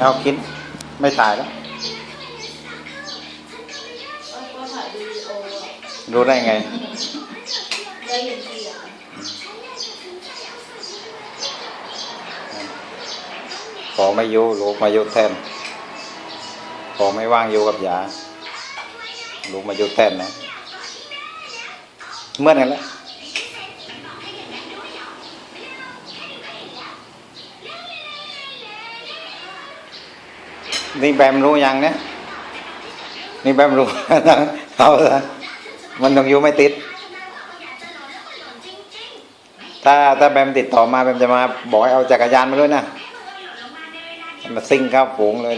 เอาคิดไม่ถ่ายแล้วรู้ได้ไงขอไม่ยู่ลูกมายู่แทนขอไม่ว่างอยู่กับยาลูกมายู่แทนนะ เมื่อนกันแหล้ว นี่แบมรู้ยังเนี่ยนี่แบมรู้เอาละมันต้องอยู่ไม่ติด ถ้าถ้าแบมติดต่อมาแบมจะมาบอกให้เอาจักรยานมาด้วยนะมาซิ่งข้าฝูงเลย